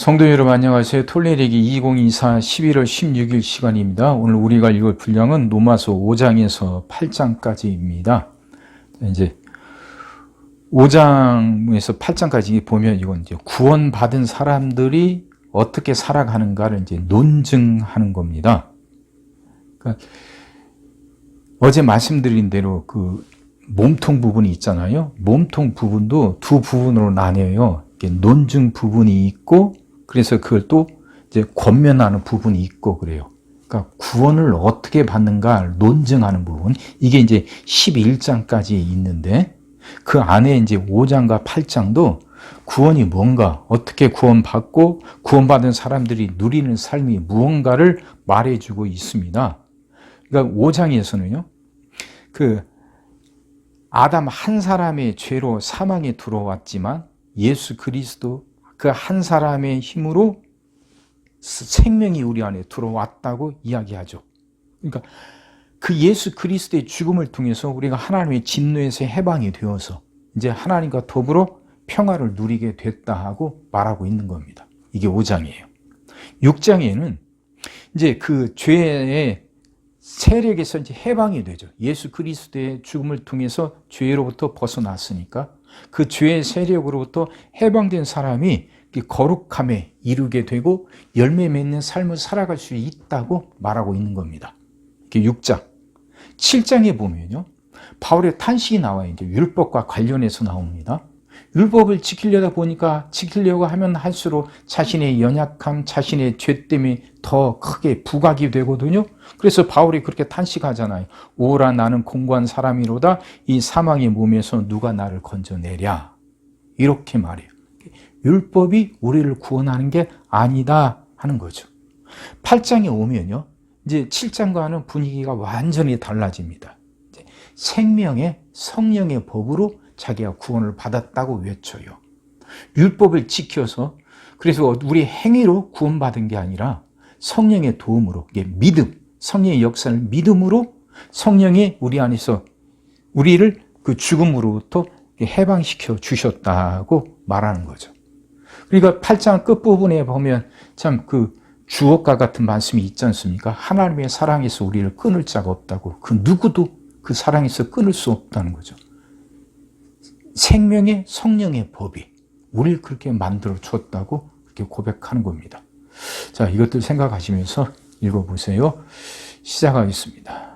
성도 여러분 안녕하세요. 톨레리기 2024 11월 16일 시간입니다. 오늘 우리가 읽을 분량은 로마서 5장에서 8장까지입니다. 이제 5장에서 8장까지 보면 이건 이제 구원받은 사람들이 어떻게 살아가는가를 이제 논증하는 겁니다. 그러니까 어제 말씀드린 대로 그 몸통 부분이 있잖아요. 몸통 부분도 두 부분으로 나뉘어요. 논증 부분이 있고 그래서 그걸 또 이제 권면하는 부분이 있고 그래요. 그러니까 구원을 어떻게 받는가 논증하는 부분 이게 이제 11장까지 있는데 그 안에 이제 5장과 8장도 구원이 뭔가 어떻게 구원받고 구원받은 사람들이 누리는 삶이 무언가를 말해주고 있습니다. 그러니까 5장에서는요. 그 아담 한 사람의 죄로 사망에 들어왔지만 예수 그리스도 그 한 사람의 힘으로 생명이 우리 안에 들어왔다고 이야기하죠. 그러니까 그 예수 그리스도의 죽음을 통해서 우리가 하나님의 진노에서 해방이 되어서 이제 하나님과 더불어 평화를 누리게 됐다 하고 말하고 있는 겁니다. 이게 5장이에요. 6장에는 이제 그 죄의 세력에서 이제 해방이 되죠. 예수 그리스도의 죽음을 통해서 죄로부터 벗어났으니까 그 죄의 세력으로부터 해방된 사람이 거룩함에 이르게 되고 열매 맺는 삶을 살아갈 수 있다고 말하고 있는 겁니다. 이게 6장. 7장에 보면요. 바울의 탄식이 나와요. 이제 율법과 관련해서 나옵니다. 율법을 지키려다 보니까 지키려고 하면 할수록 자신의 연약함, 자신의 죄 때문에 더 크게 부각이 되거든요. 그래서 바울이 그렇게 탄식하잖아요. 오라 나는 공고한 사람이로다 이 사망의 몸에서 누가 나를 건져내랴. 이렇게 말해요. 율법이 우리를 구원하는 게 아니다 하는 거죠. 8장에 오면요. 이제 7장과는 분위기가 완전히 달라집니다. 생명의 성령의 법으로 자기가 구원을 받았다고 외쳐요. 율법을 지켜서 그래서 우리 행위로 구원받은 게 아니라 성령의 도움으로 믿음, 성령의 역사를 믿음으로 성령이 우리 안에서 우리를 그 죽음으로부터 해방시켜 주셨다고 말하는 거죠. 그러니까 8장 끝부분에 보면 참 그 주옥과 같은 말씀이 있지 않습니까? 하나님의 사랑에서 우리를 끊을 자가 없다고. 그 누구도 그 사랑에서 끊을 수 없다는 거죠. 생명의 성령의 법이 우리를 그렇게 만들어 줬다고 그렇게 고백하는 겁니다. 자, 이것들 생각하시면서 읽어보세요. 시작하겠습니다.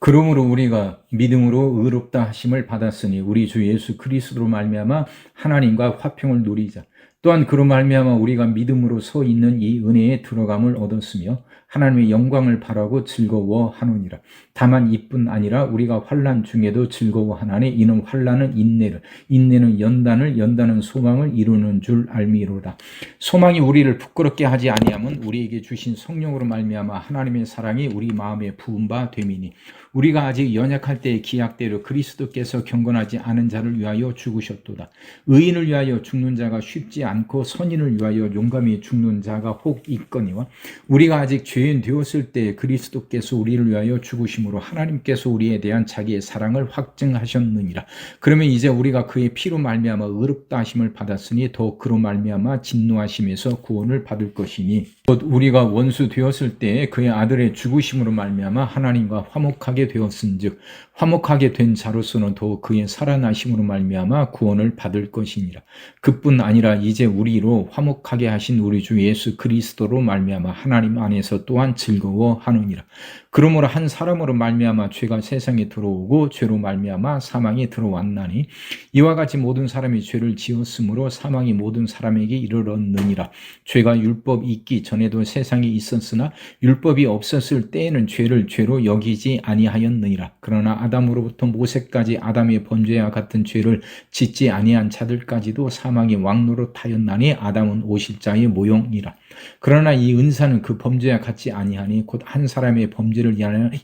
그러므로 우리가 믿음으로 의롭다 하심을 받았으니 우리 주 예수 그리스도로 말미암아 하나님과 화평을 누리자. 또한 그로 말미암아 우리가 믿음으로 서 있는 이 은혜에 들어감을 얻었으며 하나님의 영광을 바라고 즐거워하노니라. 다만 이뿐 아니라 우리가 환란 중에도 즐거워하나니 이는 환란은 인내를, 인내는 연단을, 연단은 소망을 이루는 줄 알미로다. 소망이 우리를 부끄럽게 하지 아니하면 우리에게 주신 성령으로 말미암아 하나님의 사랑이 우리 마음에 부은 바 됨이니 우리가 아직 연약할 때의 기약대로 그리스도께서 경건하지 않은 자를 위하여 죽으셨도다. 의인을 위하여 죽는 자가 쉽지 않고 선인을 위하여 용감히 죽는 자가 혹 있거니와 우리가 아직 죄인 되었을 때 그리스도께서 우리를 위하여 죽으심으로 하나님께서 우리에 대한 자기의 사랑을 확증하셨느니라. 그러면 이제 우리가 그의 피로 말미암아 의롭다 하심을 받았으니 더 그로 말미암아 진노하심에서 구원을 받을 것이니 곧 우리가 원수 되었을 때 그의 아들의 죽으심으로 말미암아 하나님과 화목하게 되었은즉 화목하게 된 자로서는 더욱 그의 살아나심으로 말미암아 구원을 받을 것이니라. 그뿐 아니라 이제 우리로 화목하게 하신 우리 주 예수 그리스도로 말미암아 하나님 안에서 또한 즐거워하느니라. 그러므로 한 사람으로 말미암아 죄가 세상에 들어오고 죄로 말미암아 사망이 들어왔나니 이와 같이 모든 사람이 죄를 지었으므로 사망이 모든 사람에게 이르렀느니라. 죄가 율법 있기 전에도 세상에 있었으나 율법이 없었을 때에는 죄를 죄로 여기지 아니하 였느니라. 그러나 아담으로부터 모세까지 아담의 번죄와 같은 죄를 짓지 아니한 자들까지도 사망의 왕노릇하였나니 아담은 오실자의 모형이라. 그러나 이 은사는 그 범죄와 같지 아니하니 곧 한 사람의 범죄를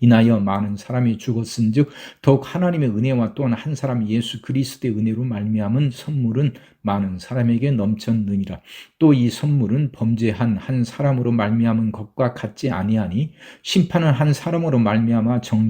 인하여 많은 사람이 죽었은즉 더욱 하나님의 은혜와 또한 한 사람 예수 그리스도의 은혜로 말미암은 선물은 많은 사람에게 넘쳤느니라. 또 이 선물은 범죄한 한 사람으로 말미암은 것과 같지 아니하니 심판은 한 사람으로 말미암아 정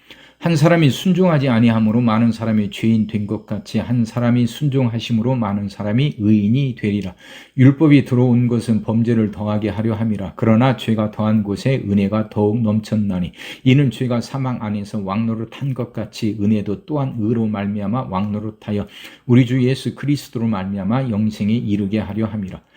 한 사람이 순종하지 아니함으로 많은 사람이 죄인 된 것 같이 한 사람이 순종하심으로 많은 사람이 의인이 되리라. 율법이 들어온 것은 범죄를 더하게 하려 함이라. 그러나 죄가 더한 곳에 은혜가 더욱 넘쳤나니 이는 죄가 사망 안에서 왕노릇 한 것 같이 은혜도 또한 의로 말미암아 왕노릇하여 우리 주 예수 그리스도로 말미암아 영생에 이르게 하려 함이라.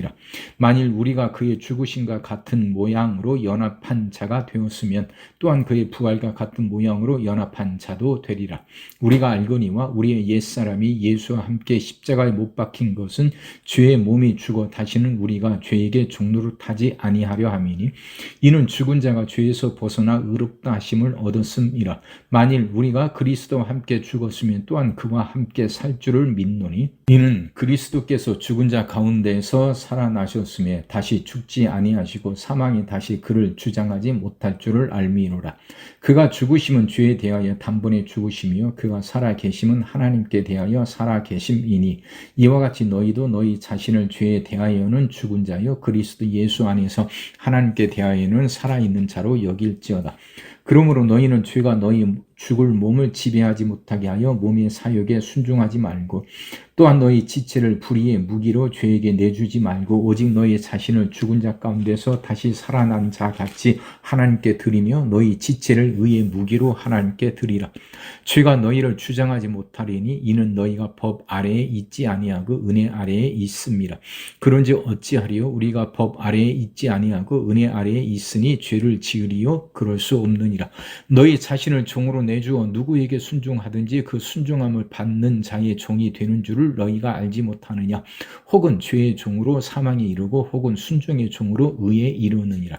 라 만일 우리가 그의 죽으심과 같은 모양으로 연합한 자가 되었으면 또한 그의 부활과 같은 모양으로 연합 연합한 자도 되리라. 우리가 알거니와 우리의 옛사람이 예수와 함께 십자가에 못 박힌 것은 죄의 몸이 죽어 다시는 우리가 죄에게 종로를 타지 아니하려 함이니 이는 죽은 자가 죄에서 벗어나 의롭다 하심을 얻었음이라. 만일 우리가 그리스도와 함께 죽었으면 또한 그와 함께 살 줄을 믿노니 이는 그리스도께서 죽은 자 가운데에서 살아나셨음에 다시 죽지 아니하시고 사망이 다시 그를 주장하지 못할 줄을 알미노라. 그가 죽으심은 죄에 대하여 단번에 죽으심이요 그가 살아 계심은 하나님께 대하여 살아 계심이니 이와 같이 너희도 너희 자신을 죄에 대하여는 죽은 자요 그리스도 예수 안에서 하나님께 대하여는 살아 있는 자로 여길지어다. 그러므로 너희는 죄가 너희 죽을 몸을 지배하지 못하게 하여 몸의 사욕에 순종하지 말고 또한 너희 지체를 불의의 무기로 죄에게 내주지 말고 오직 너희 자신을 죽은 자 가운데서 다시 살아난 자 같이 하나님께 드리며 너희 지체를 의의 무기로 하나님께 드리라. 죄가 너희를 주장하지 못하리니 이는 너희가 법 아래에 있지 아니하고 은혜 아래에 있습니다. 그런즉 어찌하리요 우리가 법 아래에 있지 아니하고 은혜 아래에 있으니 죄를 지으리요 그럴 수 없느니라. 너희 자신을 종으로 내주어 누구에게 순종하든지 그 순종함을 받는 자의 종이 되는 줄을 너희가 알지 못하느냐? 혹은 죄의 종으로 사망에 이르고 혹은 순종의 종으로 의에 이르느니라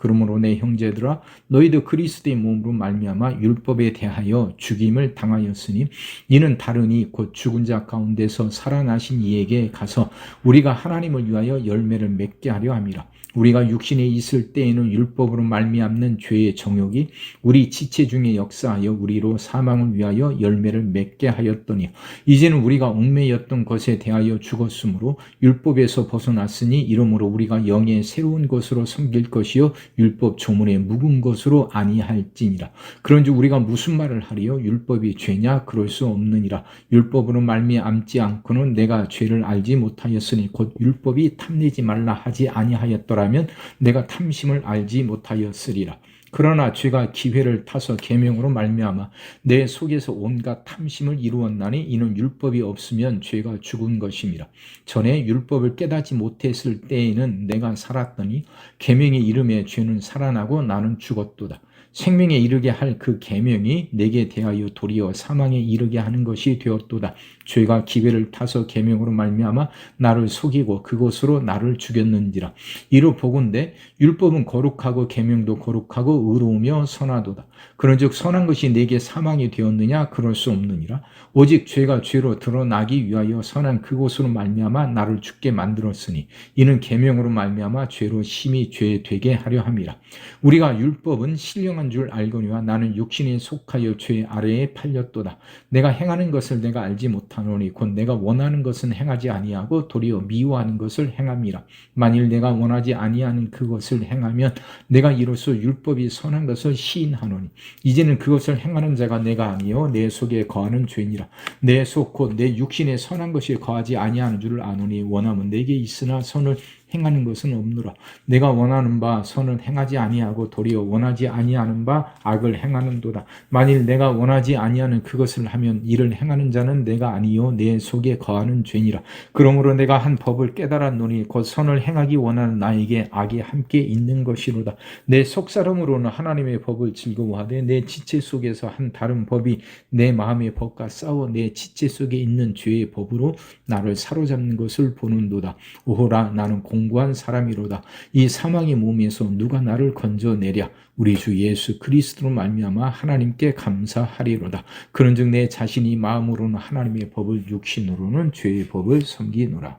그러므로 내 형제들아 너희도 그리스도의 몸으로 말미암아 율법에 대하여 죽임을 당하였으니 이는 다르니 곧 죽은 자 가운데서 살아나신 이에게 가서 우리가 하나님을 위하여 열매를 맺게 하려 함이라. 우리가 육신에 있을 때에는 율법으로 말미암는 죄의 정욕이 우리 지체 중에 역사하여 우리로 사망을 위하여 열매를 맺게 하였더니 이제는 우리가 얽매였던 것에 대하여 죽었으므로 율법에서 벗어났으니 이러므로 우리가 영의 새로운 것으로 섬길 것이요 율법 조문에 묵은 것으로 아니할지니라. 그런즉 우리가 무슨 말을 하리요? 율법이 죄냐? 그럴 수 없느니라. 율법으로 말미암지 않고는 내가 죄를 알지 못하였으니 곧 율법이 탐내지 말라 하지 아니하였더라면 내가 탐심을 알지 못하였으리라. 그러나 죄가 기회를 타서 계명으로 말미암아 내 속에서 온갖 탐심을 이루었나니 이는 율법이 없으면 죄가 죽은 것임이라. 전에 율법을 깨닫지 못했을 때에는 내가 살았더니 계명의 이름에 죄는 살아나고 나는 죽었도다. 생명에 이르게 할 그 계명이 내게 대하여 도리어 사망에 이르게 하는 것이 되었도다. 죄가 기회를 타서 계명으로 말미암아 나를 속이고 그것으로 나를 죽였는지라. 이로 보건대 율법은 거룩하고 계명도 거룩하고 의로우며 선하도다. 그런즉 선한 것이 내게 사망이 되었느냐 그럴 수 없느니라. 오직 죄가 죄로 드러나기 위하여 선한 그곳으로 말미암아 나를 죽게 만들었으니 이는 계명으로 말미암아 죄로 심히 죄 되게 하려 함이라. 우리가 율법은 신령한 줄 알거니와 나는 육신에 속하여 죄 아래에 팔렸도다. 내가 행하는 것을 내가 알지 못하노니 곧 내가 원하는 것은 행하지 아니하고 도리어 미워하는 것을 행함이라. 만일 내가 원하지 아니하는 그것을 행하면 내가 이로써 율법이 선한 것을 시인하노니 이제는 그것을 행하는 자가 내가 아니요 내 속에 거하는 죄니라. 내 속 곧 내 육신에 선한 것이 거하지 아니하는 줄을 아노니 원함은 내게 있으나 선을 행하는 것은 없노라. 내가 원하는 바 선은 행하지 아니하고 도리어 원하지 아니하는 바 악을 행하는도다. 만일 내가 원하지 아니하는 그것을 하면 이를 행하는 자는 내가 아니요 내 속에 거하는 죄니라. 그러므로 내가 한 법을 깨달았노니 곧 선을 행하기 원하는 나에게 악이 함께 있는 것이로다. 내 속사람으로는 하나님의 법을 즐거워하되 내 지체 속에서 한 다른 법이 내 마음의 법과 싸워 내 지체 속에 있는 죄의 법으로 나를 사로잡는 것을 보는도다. 오호라 나는 공 공고한 사람이로다. 이 사망의 몸에서 누가 나를 건져내랴. 우리 주 예수 그리스도로 말미암아 하나님께 감사하리로다. 그런즉 내 자신이 마음으로는 하나님의 법을 육신으로는 죄의 법을 섬기노라.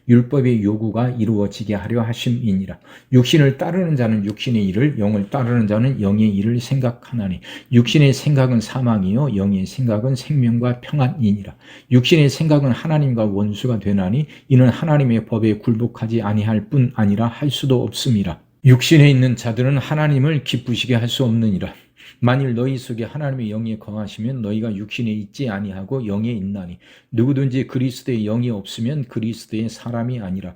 율법의 요구가 이루어지게 하려 하심이니라. 육신을 따르는 자는 육신의 일을 영을 따르는 자는 영의 일을 생각하나니 육신의 생각은 사망이요 영의 생각은 생명과 평안이니라. 육신의 생각은 하나님과 원수가 되나니 이는 하나님의 법에 굴복하지 아니할 뿐 아니라 할 수도 없음이라. 육신에 있는 자들은 하나님을 기쁘시게 할 수 없느니라. 만일 너희 속에 하나님의 영이 거하시면 너희가 육신에 있지 아니하고 영에 있나니 누구든지 그리스도의 영이 없으면 그리스도의 사람이 아니라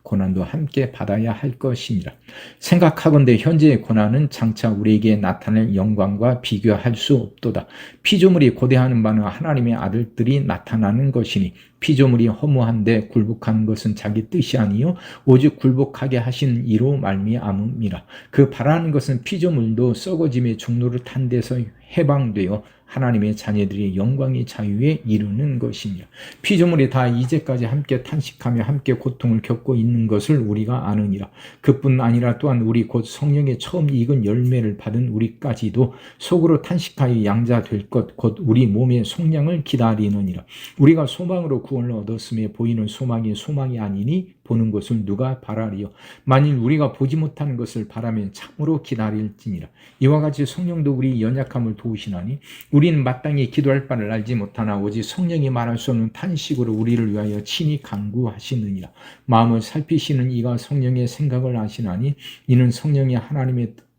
고난도 함께 받아야 할 것이니라 생각하건대 현재의 고난은 장차 우리에게 나타낼 영광과 비교할 수 없도다. 피조물이 고대하는 바는 하나님의 아들들이 나타나는 것이니 피조물이 허무한데 굴복하는 것은 자기 뜻이 아니요 오직 굴복하게 하신 이로 말미암음이라. 그 바라는 것은 피조물도 썩어짐의 종로를 탄 데서 해방되어 하나님의 자녀들이 영광의 자유에 이르는 것이니라. 피조물이 다 이제까지 함께 탄식하며 함께 고통을 겪고 있는 것을 우리가 아느니라. 그뿐 아니라 또한 우리 곧 성령의 처음 익은 열매를 받은 우리까지도 속으로 탄식하여 양자 될 것 곧 우리 몸의 속량을 기다리느니라. 우리가 소망으로 구원을 얻었음에 보이는 소망이 소망이 아니니 보는 것을 누가 바라리요? 만일 우리가 보지 못하는 것을 바라면 참으로 기다릴지니라. 이와 같이 성령도 우리 연약함을 도우시나니 우리는 마땅히 기도할 바를 알지 못하나 오직 성령이 말할 수 없는 탄식으로 우리를 위하여 친히 간구하시느니라. 마음을 살피시는 이가 성령의 생각을 아시나니 이는 성령이 하나님의 뜻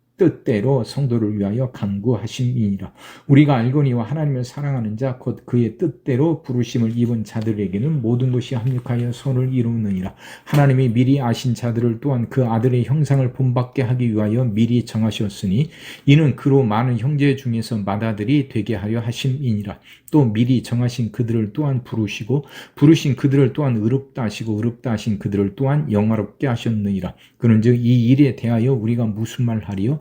대로 성도를 위하여 간구하심이니라. 우리가 알거니와 하나님을 사랑하는 자 곧 그의 뜻대로 부르심을 입은 자들에게는 모든 것이 합력하여 선을 이루느니라. 하나님이 미리 아신 자들을 또한 그 아들의 형상을 본받게 하기 위하여 미리 정하셨으니 이는 그로 많은 형제 중에서 마다들이 되게 하려 하심이니라. 또 미리 정하신 그들을 또한 부르시고 부르신 그들을 또한 의롭다 하시고 의롭다 하신 그들을 또한 영화롭게 하셨느니라. 그런즉 이 일에 대하여 우리가 무슨 말 하리요?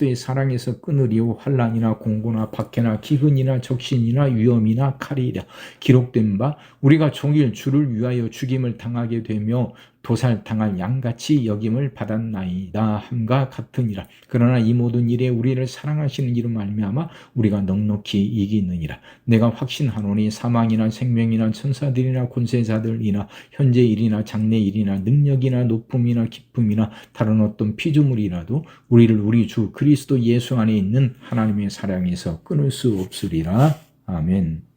의 사랑에서 끊으리오 환란이나 공고나 박해나 기근이나 적신이나 위험이나 칼이라 기록된 바 우리가 종일 주를 위하여 죽임을 당하게 되며 도살 당할 양같이 여김을 받았나이다 함과 같으니라. 그러나 이 모든 일에 우리를 사랑하시는 이름 말미암아 우리가 넉넉히 이기느니라. 내가 확신하노니 사망이나 생명이나 천사들이나 권세자들이나 현재 일이나 장래 일이나 능력이나 높음이나 기쁨이나 다른 어떤 피조물이라도 우리를 우리 주 그리스도 예수 안에 있는 하나님의 사랑에서 끊을 수 없으리라. 아멘.